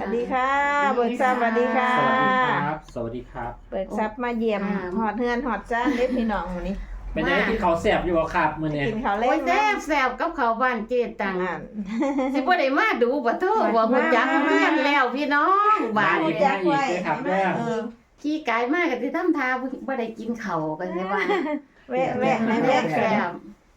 สวัสดีค่ะเบิกทรัพย์สวัสดีค่ะสวัสดีครับ สวัสดีครับ เบิกทรัพย์มาเยี่ยมอ่าหอดเฮือนหอดจ้านเด้อพี่น้องวันนี้เป็นยังไงที่เขาแสบอยู่บ่ครับมื้อนี้กินข้าวเล่โอ้ยนแซ่บแซ่บกับเขาวบ้านเจตังอ่านสิบ่ได้มาดูบ่โทษว่าบ่จักมา เพื่อนแล้วพี่น้องบ้านอีกนี่มาอีกเลยครับเด้อเออขี้กายมากก็สิทำทาบ่ได้กินข้าวกันสิว่าแวะแวะให้แซ่แวะบแซ่บ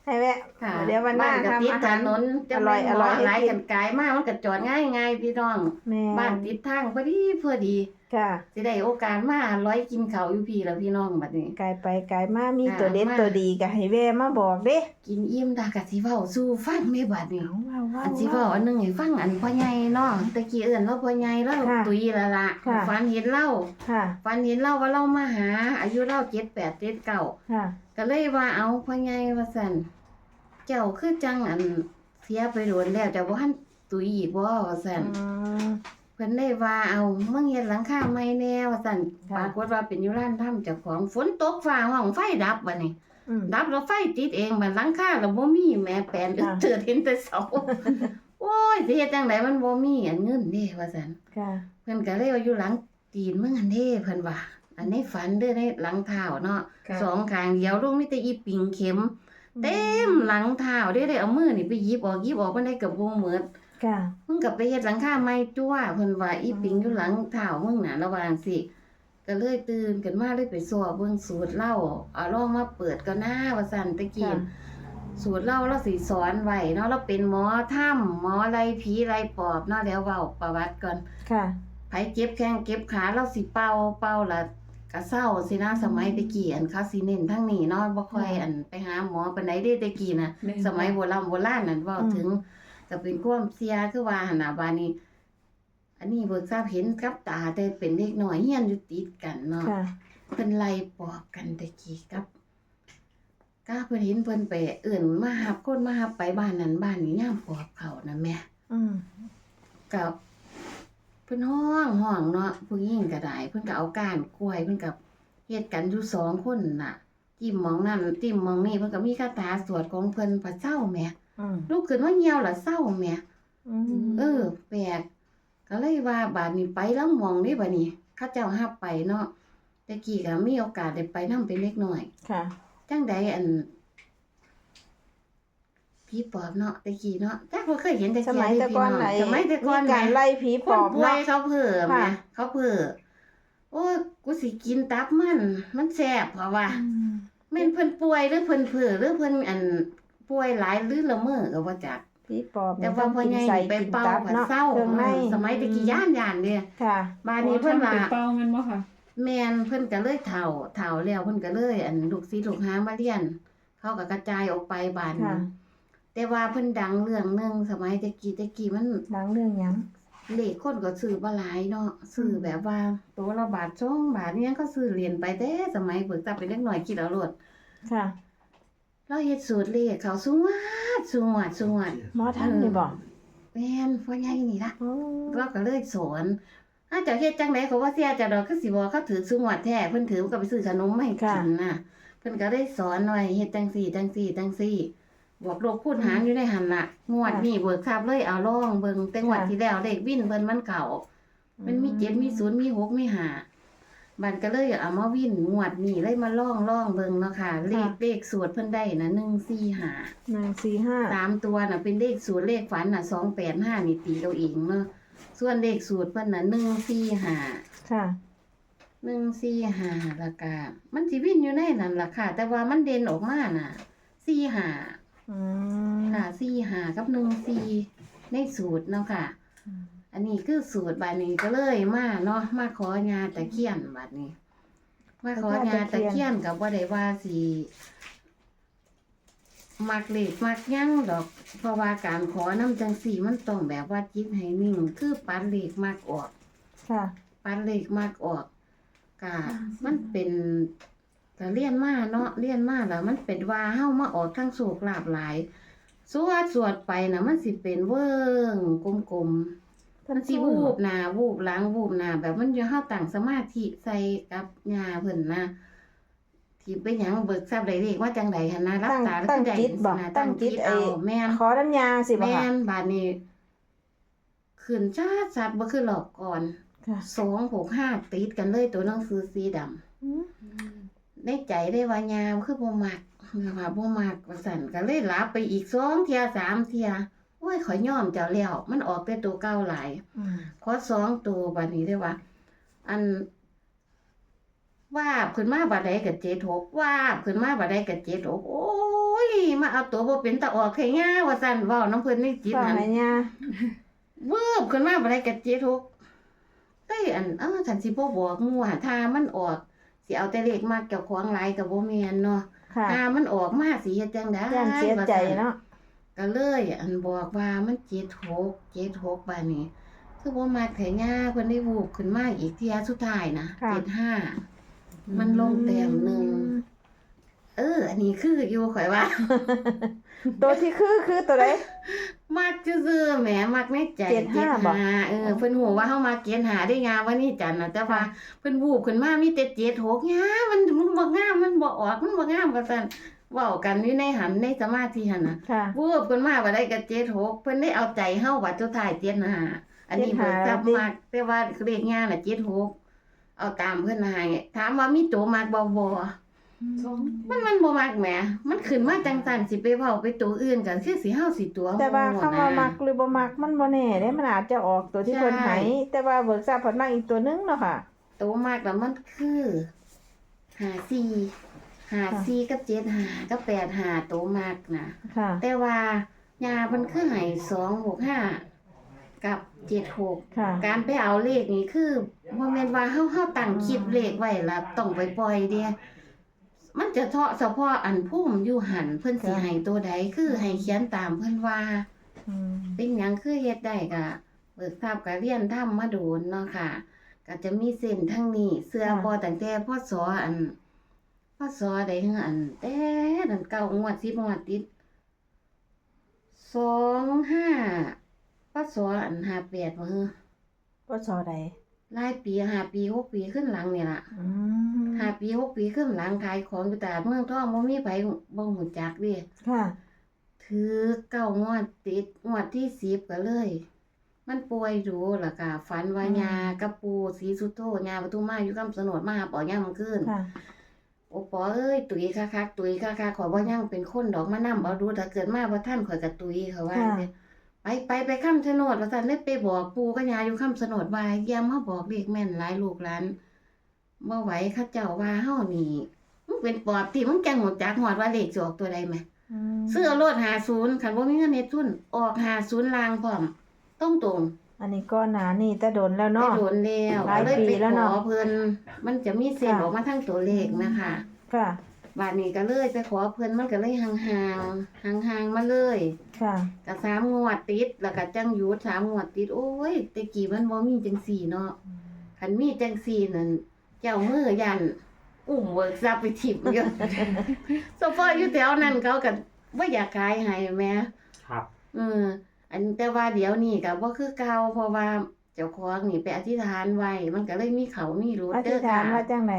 ให้แวะค่ะเดี๋ยววันหน้าบ้ก็ทำติดอาถหาร นนจะอร่อยอร่อยให้หลายกิน กันกายมากมันก็จอดง่ายง่ายพี่น้อง แม่บ้านติดทางพอดีพอดีค่ะสิได้โอกาสมาร้อยกินข้าวอยู่พี่แล้วพี่น้องบัดนี้ ไกลไปไกลมามีอ่าตัวเด็ดมาตัวดีก็ให้แวะมาบอกเด้กินอิ่มดากะสิเว้าสู่ฟังในบัดนี้ เอาว้าวว้าว อันสิเว้าอันหนึงให้ฟังอันพ่อใหญ่เนาะตะกี้เอิ้นเราพ่อใหญ่เราค่ะตุยและละค่ะ ฝันเห็นเราค่ะฝันเห็นเราว่าเรามาหา อายุเรา7 8 7 9ค่ะก็เลยว่าเอาพ่อใหญ่ว่าซั่น เจ้าคือจังอันเสียไปโดนแล้วเจ้าบ่ทันตุยอีกบ่ว่าซั่นอืมเพิ่นเลยว่าเอามึงเฮ็ดหลังคาใหม่แน่ว่าซั่นค่ะปรากฏว่าเป็นอยู่ร้านทำเจ้าของฝนตกฟ้าห้องไฟดับบัดนี้อืมดับแล้วไฟติดเองมันหลังคาแล้วบ่มีแม่แปลนค่ะเตือเห็นแต่เสาโอ้ยสิเฮ็ดจังไดมันบ่มีอันเงินเด้ว่าซั่นค่ะเพิ่นก็เลยว่าอยู่หลังตีนมึงอันเด้เพิ่นว่าอันในฝันเด้อในหลังเท้าเนาะสองข้างเดียวลงมีแต่อีปิงเข็ม เต็มหลังเท้าเด้ได้เอามือนี่ไปหยิบออกหยิบออกมันได้กับวงเหมือดค่ะมึงก็ไปเฮ็ดหลังคาใหม่จั่วเพิ่นว่าอีปิงอยู่หลังเท้ามึงน่ะระวังสิก็เลยตื่นกันมาเลยไปสอบเบิ่งสูตรเหล้าเอาลองมาเปิดก็น่าว่าซั่นตะกี้ค่ะสูตรเหล้าเราสิสอนไว้เนาะเราเป็นหมอถ้ำหมอไล่ผีไล่ปอบเนาะแล้วเว้าประวัติก่อนค่ะไผเจ็บแข้งเจ็บขาเราสิเป่าเป่าละ ก็เศร้าสินะสมัยตะกี้อันเขาสิเน้นทั้งนี้เนาะบ่ค่อยอันไปหาหมอปานใดเด้ตะกี้น่ะสมัยโบราณโบราณนั่นเว้าอืมถึงก็เป็นความเสียคือว่าหั่นน่ะบาดนี้ อันนี้เบิกทราบเห็นกับตาแต่เป็นเด็กน้อยเฮียนอยู่ติดกันเนาะ ค่ะ เพิ่นไล่ปอบกันตะกี้กับก้าเพิ่นเห็นเพิ่นไปเอื่นมาหับคนมาหับไปบ้านนั้นบ้านนี้ย่ามปอบเขานะแม่อืม กับเพิ่นห้องห้องเนาะผู้หญิงก็ได้เพิ่นก็เอาก้านกล้วยเพิ่นกับเฮ็ดกันอยู่สองคนน่ะจิ้มหมองนั่นจิ้มหมองนี่เพิ่นก็มีคาถาสวดของเพิ่นพระเจ้าแหม่อืมลูกขึ้นว่าเหี่ยวล่ะเศร้าแหม่อืมเออแปลกก็เลยว่าบาดนี้ไปแล้วมองนี่บัดนี้เขาเจ้าหับไปเนาะแต่กี้ก็มีโอกาสได้ไปนำเป็นเล็กน้อยค่ะจังใดอัน ผีปอบเนาะแต่กี้เนาะจักบ่เคยเห็นแต่สมัยแต่ก่อนไหนสมัยแต่ก่อนมีไหนการไล่ผีคปอนบป่วยเนาะ เขาเพิ่มค่ะไงเขาเพิ่มโอ้ยกูสิกินตับมัน มันแซ่บเพราะว่าแม่นเพิ่นป่วยหรือเพิ่นเพ้อหรือเพิ่นอันป่วยหลายหรือละเมอก็บ่จัก ผีปอบแต่ว่าพ่อใหญ่นี่ไปเป่าผัดเศร้าเครื่องในสมัยตะกี้ย่านย่านเด้ค่ะ บ้านนี้เพิ่นว่า เป้ามันบ่ค่ะ แม่นเพิ่นก็เลยเฒ่าเฒ่าแล้วเพิ่นก็เลย อันลูกศิษย์ลูกหามาเรียน เขาก็กระจายออกไปบ้านค่ะ แต่ว่าเพิ่นดังเรื่องหนึงสมัยตะกี้ตะกี้มันหลังเรื่องหยังเลขคนก็ซื้อบ่หลายเนาะซื้อแบบว่าตัวละบาทสองบาทเนี่ยก็ซื้อเหรียญไปแต่สมัยเบิกตับเป็นเล็กน้อยคิดเอาโลดค่ะเราเฮ็ดสูตรเลขเขาสูงวัดสูงวัดสูงวัดหมอท่านนี่บอกแม่นพ่อใหญ่นี่ล่ะ โอ้เราก็เลยสอนถ้าเจ้าเฮ็ดจังไดเขาว่าเสียเจ้าดอกคือสิบ่เขาถือสูงวัดแท้เพิ่นถือก็ไปซื้อขนมมาให้กินน่ะ เพิ่นก็ได้สอนไว้เฮ็ดจังซี่จังซี่จังซี่ บวกลบคูณหารอยู่ในหันน่ะงวดนี้เบิกทรัพย์เลยเอาลองเบิ่งแต่งวดที่แล้วเลขวินเพิ่นมันเก่า มันมีเจ็ดมีศูนย์มีหกมีห้าบันก็เลยเอามาวิ่นงวดนี่เลยมาล่องล่องเบิ่งเนาะค่ะเลขเลขสูตรเพิ่นได้นะหนึ่งสี่ห้าหนึ่งสี่ห้าสามตัวน่ะเป็นเลขสูตรเลขฝันน่ะสองแปดห้านี่ตีเอาเองเนาะส่วนเลขสูตรเพิ่นน่ะหนึ่งสี่ห้าค่ะหนึ่งสี่ห้าละกามันสิวิ่นอยู่ในนั้นล่ะค่ะ แต่ว่ามันเด่นออกมาน่ะสี่ห้า อืมค่ะสี่ห้ากับหนึ่งสี่ในสูตรเนาะค่ะ อันนี้คือสูตรบาดนี้ก็เลยมาเนาะมาขอยาตะเคียนบาดนี้ มาขอยาตะเคียนกับว่าได้ว่าสิมักเล็กมักหยั่งดอกเพราะว่าการขอน้ำจังสีมันต้องแบบว่าจิตให้นิ่ง คือปันเล็กมักออก ค่ะ ปันเล็กมักออกกะมันเป็น ก็เลียนมาเนาะเลียนมาแล้วมันเป็นว่าเฮามาออกทั้งโศกลาบหลายสวดสวดไปนะมันสิเป็นเวิงกลมๆมันสิวูบหน้าวูบหลังวูบหน้าแบบมันอยู่เฮาตั้งสมาธิใส่กับยาเพิ่นนะที่เป็นหยังเบิกทราบได้เลขว่าจังไดหั่นนะรับตั้งตาแล้วตั้งได้จิตบอกนะตั้งจิตเอาไอ้แม่นขอน้ำยาสิบอกแม่ค่ะนบาดนี้คืขึ้นชาดสัดบ่คือหลอกก่อนค่ะสองหกห้าติดกันเลยตัวหนังสือสีดำอืม ได้ใจได้ว่ายาวคือบ่มักว่าบ่มักว่าสั่นก็เลยลาไปอีกสองเที่ยสามเที่ยโอ้ยขอยยอมเจ้าแล้วมันออกแต่ตัวเก่าหลายอืมขอสองตัวบัดนี้ได้ว่า อันว่าบขึ้นมาบัดใดกับเจ็ดหกว่าบขึ้นมาบัดใดกับเจ็ดหกโอ้ยมาเอาตัวบ่เป็นตาออกแค่ง่าว่าสั่นเว้าน้ำเพิ่นในจิตฟังนั้นไหมเนี่ยวืบขึ้นมาบัดใดกับเจ็ดหกเอ้ยอันเออฉันสิบ่บอกหมู่หาถ้ามันออก สิเอาแต่เลขมากเจ้าของหลายก็บ่แม่นเนาะค่ะถ้ามันออกมาสิเฮ็ดจังได๋ย่านเสียใจเนาะก็เลย อันบอกว่ามันเจ็ดหกเจ็ดหกบาดนี้คือบ่มาแถง่าเพิ่นได้วูบขึ้นมาอีกเที่ยสุดท้ายนะเจ็ดห้ามันลงแต้มหนึ่งเออ อันนี้คืออยู่ข่อยว่า ตัวที่คือคือตัวไหน มักซื่อๆแหมมักในใจเจ็ดห้าบ่ เออเพิ่นฮู้ว่าเฮามาเกณฑ์หาได้งาวันนี้จันทร์น่ะแต่ว่าเพิ่นวูบขึ้นมามีแต่เจ็ดหกงามันมันบ่งามมันบ่ออกมันบ่งามว่าซั่นเว้ากันอยู่ในหันในสมาธิหั่นน่ะค่ะ วูบขึ้นมาบ่ได้ก็เจ็ดหกเพิ่นได้เอาใจเฮาว่าสุดท้ายเจ็ดห้าอันนี้เจ็ดเพิ่ห้านจับดิมักแต่ว่าเลขงานน่ะเจ็ดหกเอาตามเพิ่นให้ถามว่ามีตัวมักบ่บ่ มันมันบ่มักแหม มันขึ้นมาจังสันสิไปเว้าไปตัวอื่นกันคือสิเฮาสิตัวแต่ว่าหคำว่ามักหรือบ่มักมันบ่แน่เด้มันอาจจะออกตัวที่เพิ่นให้แต่ว่าเบิกทราบเพิ่นมักอีกตัวหนึงเนาะค่ะ ตัวมักแล้วมันคือหาสี่หาสี่กับเจ็ดหากับแปดหาตัวมักนะค่ะแต่ว่ายามันคือให้สองหกห้ากับเจ็ดหกค่ะการไปเอาเลขนี่คือบ่แม่นว่าเฮาเฮาตั้งคลิปเลขไว้แล้วต้องไปปล่อยเด้ มันจะเทาะเฉพาะอันพุ่มอยู่หันเพิ่นสิให้ตัวใดคือให้เขียนตามเพิ่นว่าอืมเป็นหยังคือเฮ็ดได้ก็เบิกทราบก็เรียนทำมาโดนเนาะค่ะ ก็จะมีเส้นทั้งนี้เสื้อบ่ตั้งแต่พศอันพศใดเฮืออันแต่นั่นเก้างวด10งวดติด25พศอัน58บ่ฮือว่าซอใด หลายปี5ปี6ปีขึ้นหลังนี่ล่ะอืมห้าปี6ปีขึ้นหลังขายของอยู่ตลาดเมืองทองบ่มีไผบ่ฮู้จักเด้ค่ะถือเก้างวดติดงวดที่สิบก็เลย มันป่วยดูแล้วก็ฝันว่าอืมยากับปูสีสุโธยาปทุมมาอยู่คำสนดมาหาปอย่ามขึ้น ค่ะ โอปอเอ้ยตุยคักๆตุยคักๆขอยบ่ยังเป็นคนดอกมะนำเอาดูถ้าเกิดมาบ่ท่านข่อยก็ตุยเขาว่าค่ะ จังซี่ ไปไปไปคำสนดว่าซั่นเลยไปบอกปูกับยาอยู่คำสนดว่าอย่ามาบอกเด็กแม่นหลายลูกหลานบ่ไหวเขาเจ้าว่าเฮานี่มึงเป็นปอบที่มึงจังหมดจักฮอดว่าเลขสิออกตัวใดแหมอืมซื้อเอารถหาศูนย์คันบ่มีเงินเฮ็ดทุนออกหาศูนย์ลางพร้อมต้องตรงอันนี้ก็หนานี่แต่โดนแล้วไปเนาะโดนแล้วหลายเลยปีไปแล้วขเนาะอเพิ่นมันจะมีเส้นค่ะออกมาทั้งตัวเลขนะคะค่ะ บาดนี้ก็เลยไปขอเพิ่นมันก็เลยห่างๆห่างๆมาเลยค่ะ ก็สามงวดติด แล้วก็จังหยุดสามงวดติด โอ้ยแต่กี้มันบ่มีจังสี่เนาะคันมีจังสี่นั่นเจ้ามือยันอุ้มเวิร์กซับไปทิ่มอยู่ โซฟาอยู่แถวนั้นเขาก็บ่อยากขายให้แหม่ ครับเอออันแต่ว่าเดี๋ยวนี้ก็บ่คือเก่าเพราะว่าเจ้าของนี่ไปอธิษฐานไว้ มันก็เลยมีเขามีรูอธิษฐานว่าจังไหน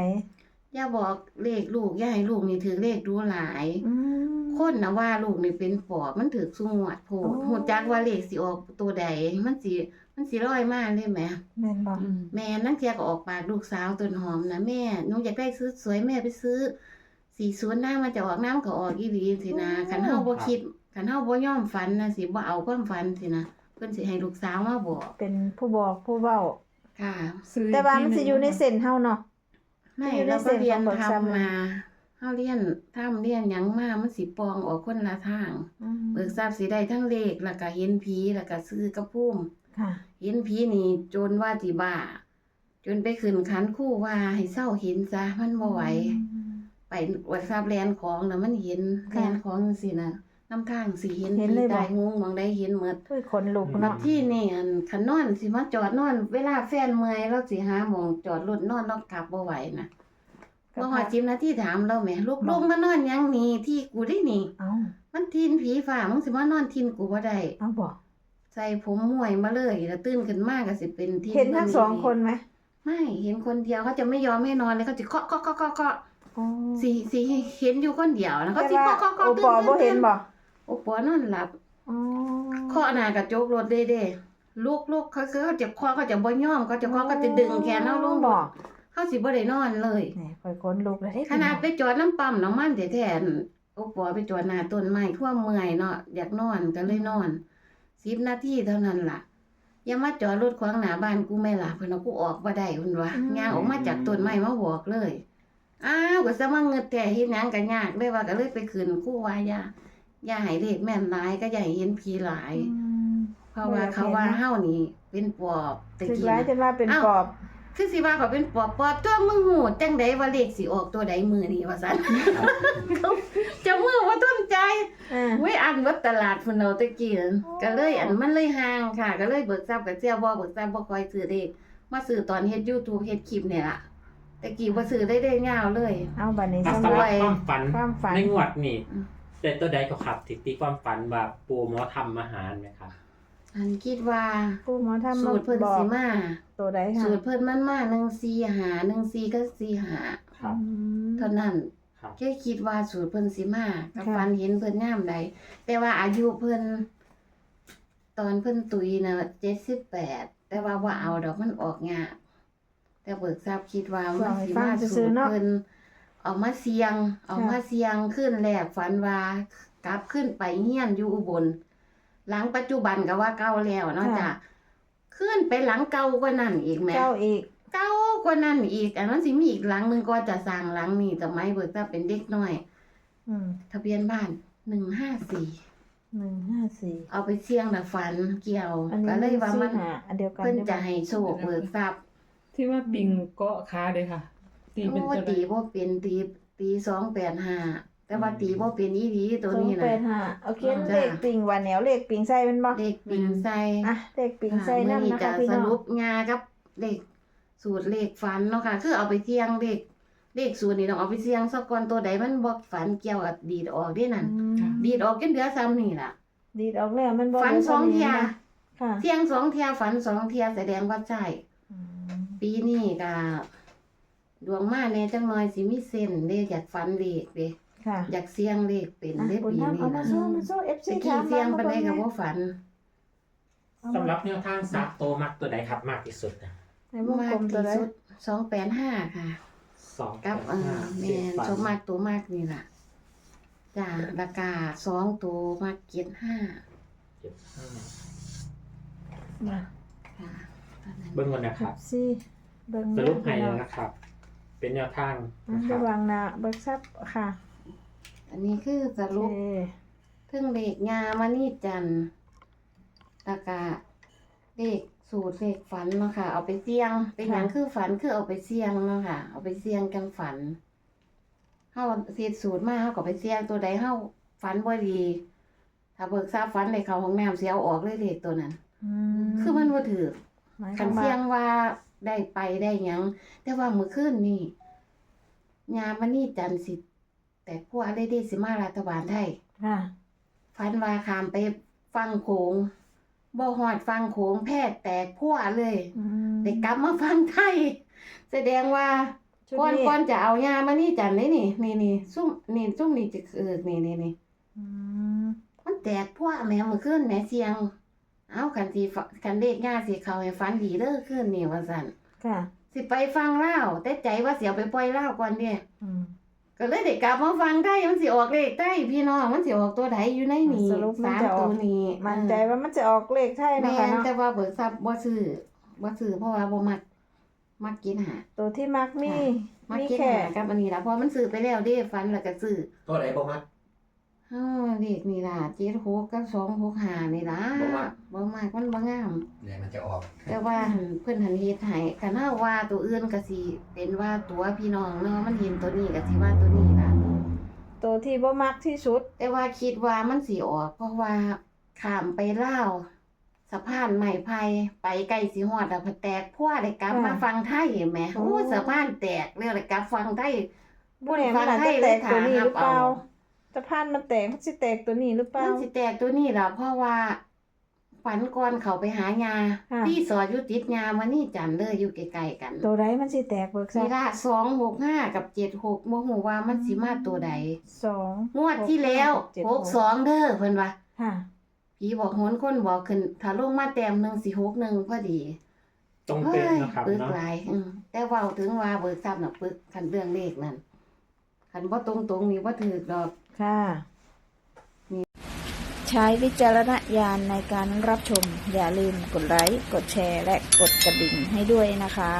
อย่าบอกเลขลูกอย่าให้ลูกนี่ถือเลขดูหลายอืมคนนะว่าลูกนี่เป็นปอบมันถือสุงวดโพดอ๋อฮู้จักว่าเลขสิออกตัวใดมันสิมันสิร้อยมาเลยแหมแม่นบ่แม่นั่งเทียก็ออกปากลูกสาวต้นหอมนะแม่หนูอยากได้ซื้อสวยแม่ไปซื้อสีสวนหน้ามันจะออกน้ำก็ออกอีหลีสินะคันเฮาบ่คิดคันเฮาบ่ยอมฝันนะสิบ่เอาความฝันสินะเพิ่นสิให้ลูกสาวมาบอก เป็นผู้บอกผู้เว้าค่ะแต่ว่ามันสิอยู่ในเส้นเฮาเนาะ ไม่อยู่ในเราเส้ก็นเรียนของเบิกทรัพย์ทำมาเฮาเรียนทำเรียนหยังมามันสิปองออกคนละทางอืมเบิกทราบสิได้ทั้งเลขแล้วก็เห็นผีแล้วก็ซื้อกระพุ่มค่ะเห็นผีนี่จนว่าสิบ้า จนไปขึ้นขันคู่ว่าให้เศร้าเห็นซะมันบ่ไหวไปวัดทราบแลนของน่ะมันเห็นค่ะแลนของจังซี่นะ น้ำทางสิเห็นเห็นเลยผีบ่ ตายงงมองได้เห็นหมดเฮ้ยขนลุกบัเนาะดที่นี่อันคันนอนสิมาจอดนอน เวลาแฟนเมื่อยเราสิหาหมองจอดรถนอนเรากลับบ่ไหวนะบ่ฮอด10นาทีถามเราแหมลูกลงมานอนหยังนี่ที่กูได้นี่ เอ้ามันทินผีฝ่ามึงสิมานอนทินกูบ่ได้เอาบ่ใส่ผมมวยมาเลยแล้วตื่นขึ้นมาก็สิเป็นทินเห็นทั้งสองคนไหมไม่เห็นคนเดียวเขาจะไม่ยอมให้นอนเลยเขาจะเคาะเคาะเคาะเคาะเคาะอ๋อสิสิเห็นอยู่คนเดียวนะเขาแต่สิว่าเคาะเคาะโอเคาะปอบ่เห็นบ่โอ ปอนอนหลับอ๋อเคาะหน้ากระจกรถเด้เด้ลูกลูกเขาคือเขาจะคอเขาจะบ่ยอมเขาจะคอเขาจะดึงแขนเอาลงบอกเขาสิบ่ได้นอนเลยนี่ค่อยคนลุกเลยเด้ขนาดไปจอดน้ำปั๊มน้ำมันแท้ๆอั่นโอ้ปอไปจอดหน้าต้นไม้ทั่วเมื่อยเนาะอยากนอนก็เลยนอน10นาทีเท่านั้นล่ะอย่ามาจอดรถขวางหน้าบ้านกูแม่ล่ะเพิ่นเอากูออกบ่ได้เพิ่นว่าย่างออกมาจากต้นไม้มาบอกเลยอ้าวก็ซะว่าเงินแต่เฮ็ดหยังก็ยากเลยว่าก็เลยไปขึ้นครู่ว่าอย่า อย่าให้เลขแม่นหลายก็อย่าให้เห็นผีหลายอืมเพราะว่าเขาว่าเฮานี่เป็นปอบตะถึกกี้ร้ายจนะนว่าเป็นอ้าวปอบ คือสิว่าเขาเป็นปอบปอบตัวมึงหูจังไดว่าเลขสิออกตัวใดมือนี่ว่าซั่นเจะมือว่าต้นใจอ่าไว้อันวัดตลาดพุ่นเอาตะกี้นั่นโอ้ ก็เลยอันมันเลยห่างค่ะ ก็เลยเบิกทรัพย์กับเจ้าบ่เบิกทรัพย์บ่ค่อยซื้อเลขมาซื้อตอนเฮ็ด YouTube เฮ็ดคลิปนี่ล่ะตะกี้บ่ซื้อได้ได้ยาวเลย เอาบัดนี้อะสำสำหหรัรับ บความฝันความฝัน ในงวดนี่อืม แต่ตัวใดก็ขับติดตีความฝันว่าปูหมอทำอาหารไหมครับ อันคิดว่าผู้หมอทำสูตรเพิ่นบอกสิมาตัวใดค่ะสูตรเพิ่นมันมา1 4หา1 4ก็4หาครับ อืม เท่านั้นครับ แค่คิดว่าสูตรเพิ่นสิมากับค่ะ ฟันเห็นเพิ่นงามใดแต่ว่าอายุเพิ่นตอนเพิ่นตุยน่ะ78แต่ว่าว่าเอาดอกมันออกยากแต่เบิกทราบคิดว่ามันสิมาสูตรเพิ่น เอามาเสียง เอามาเสียงขึ้นแรกฝันว่ากลับขึ้นไปเฮียนอยู่อุบล หลังปัจจุบันก็ว่าเก่าแล้วเนาะจ้ะขึ้นไปหลังเก่ากว่านั้นอีกแหม่เจ้าอีกเก่ากว่านั้นอีกอันนั้นสิมีอีกหลังหนึงก็จะสร้างหลังนี้แต่ไม่เบิกถ้าเป็นเด็กน้อยอืมทะเบียนบ้านหนึ่งห้าสี่หนึ่งห้าสี่เอาไปเสี่ยงแต่ฝันเกี่ยวอันนี้ก็เลยว่ามันหาอันเดียวกันเพิ่นใช่ไหมจะให้โชคเบิกทรัพย์ที่ว่าปิงเกาะขาเลยค่ะ ตีเป็นโอ้ตัวใดตีบ่เป็นตีตีสองแปดห้าแต่ว่าตีบ่เป็นอีหลีตัวนี้สองแปนะดห้าโอเคจ้ะ เลขปิงวันแนวเลขปิงใส่เป็นบ่เลขปิงใส่อะเลขปิงใส่ค่ะนั่นมื้อนะจะคะพี่สน้องรุปงากับเลขสูตรเลขฝันเนาะค่ะ คือเอาไปเสี่ยงเลขเลขสูตรนี่ต้องเอาไปเสี่ยงสักก่อนตัวใดมันบ่ฝันเกี่ยวกับดีดออกได้นั่นอืมดีดออกจนเหลือซ้ำนี่ล่ะ ดีดออกแล้วมันบ่ฝันสองเที่ยค่ะเที่ยงสองเที่ยฝันสองเที่ยแสดงว่าใช่อืมปีนี้ก็ ดวงมาแน่จังน้อยสิมีเส้นเด้อยากฝันเลขเด้ค่ะอยากเสี่ยงเลขเป็นอะเด้บุญปีธรรมนี้เอามานะโซ่มาโซ่เอฟซีตะกี้เสี่ยงปานใดก็บ่ฝัน สำหรับแนวทางซักโตมักตัวใดครับมากที่สุดนะในวงมากกลมตัวที่ใดสุด285ค่ะ สองกับเอ่อห้าแม่เจ็ดนฝันสมมากตัวมากนี่ล่ะจ้าราคาสองตัวมากเจ็ดห้าเจ็ดห้ามาค่ะตอนนั้น เบิ้งก่อนนะคครัรับบซี่เบิ่งสรุปให้แล้แล้ววนะครับ เป็นแนวทางอะนะครัระบวังนะเบิกทรัพย์ค่ะอันนี้คือสโอรุปเคเครื่องเลขงามานี่จันทร์ตะกาเลขสูตรเลขฝันเนาะค่ะ เอาไปเสี่ยง เป็นอย่างคือฝันคือเอาไปเสี่ยงเนาะค่ะ เอาไปเสี่ยงกันฝันเฮาเสียสูตรมาเฮาก็ไปเสี่ยงตัวใดเฮาฝันบ่ดี ถ้าเบิกทราบฝันในเขาห้องน้ำเสียเอาออกเลยเลขตัวนั้น อืคือมันบ่ถือ หมายคคัวานมว่าเสี่ยงว่า ได้ไปได้หยังแต่ว่ามื้อคืนนี่ยามานี่จันทร์สิ แต่พวกได้ได้สิมารัฐบาลไทยค่ะฟันว่าขามไปฟังโขงบ่ฮอดฟังโขงแพทย์แตกพัวเลยอืมได้กลับมาฟังไทย แสดงว่าชุดก่อนนี้ก่อนจะเอายามานี่จันนี่นี่นี่นี่ซุ่มนี่ซุ่มนี่จะเออนี่นี่นี่อืมมันแตกพัวแหม่มื้อคืนแหม่เสียง เอาคันสิฟคันเลขยาสิเข้าให้ฟันดีเด้อคืนนี่ว่าซั่นค่ะ สิไปฟังเล่าวแต่ใจว่าสิเอาไปปล่อยเล่าวก่อนเด้อืมก็เลยได้กลับมาฟังไทยมันสิออกเลขไทยพี่น้องมันสิออกตัวใดอยู่ในนี้สรุปมันสามจะอตัอกวนี้มั่นเออใจว่ามันจะออกเลขไทยนะแม่คะนเนาะแต่ว่าเบิกทรัพย์บ่ซื้อบ่ซื้อเพราะว่าบ่มักมักกินหาตัวที่มักมีมักมีกินแค่หากับอันนี้ล่ะเพราะมันซื้อไปแล้วเด้ฟันแล้วก็ซื้อตัวไหนบ่มัก เฮาเลขนี่ล่ะ7 6กับ2 6 5นี่ล่ะบ่มักบ่มักมันบ่งามเนี่ยมันจะออกแต่ว่าหั่นเพิ่นหันเฮ็ดให้คันเฮาว่าตัวอื่นก็สิเป็นว่าตัวพี่น้องเนาะมันเห็นตัวนี้ก็สิว่าตัวนี้ล่ะ ตัวที่บ่มักที่สุด แต่ว่าคิดว่ามันสิออก เพราะว่าข้ามไปลาวสะพานไม้ไผ่ไปใกล้สิฮอดแล้วพอแตกพัวได้กลับค่ะมาฟังไทยแหมโอ้ โอ้สะพานแตกเลยได้กลับฟังไทย บ่แน่มันอาจจะแตกตัวนี้หรือเปล่า สะพานมันแตกมันสิแตกตัวนี้หรือเปล่า มันสิแตกตัวนี้ล่ะเพราะว่าฝันก่อนเขาไปหายาค่ะ ที่สอดอยู่ติดยามานี่จันเลยอยู่ใกล้ๆกันตัวใดมันสิแตกเบิกทรันี่พย์ละสองหกห้ากับเจ็ดหกโมโหว่ามันสิมาตัวใด สองงวดที่แล้วเจ็ดหกสองเด้อเพิ่นว่าค่ะพผีบอกโหนคนบอกขึ้น ถ้าลงมาแต้มหนึงสิหกหนึ่งพอดีตรงเฮ้เป๊ะยนะครับปึกเนาะหลายอืมแต่เว้าถึงว่าเบิกทรัพย์น่ะปึกคันเรื่องเลขนั่น คันบ่ตรงๆนี่บ่ถูกดอกค่ะ ใช้วิจารณญาณในการรับชม อย่าลืมกดไลค์ กดแชร์ และกดกระดิ่งให้ด้วยนะคะ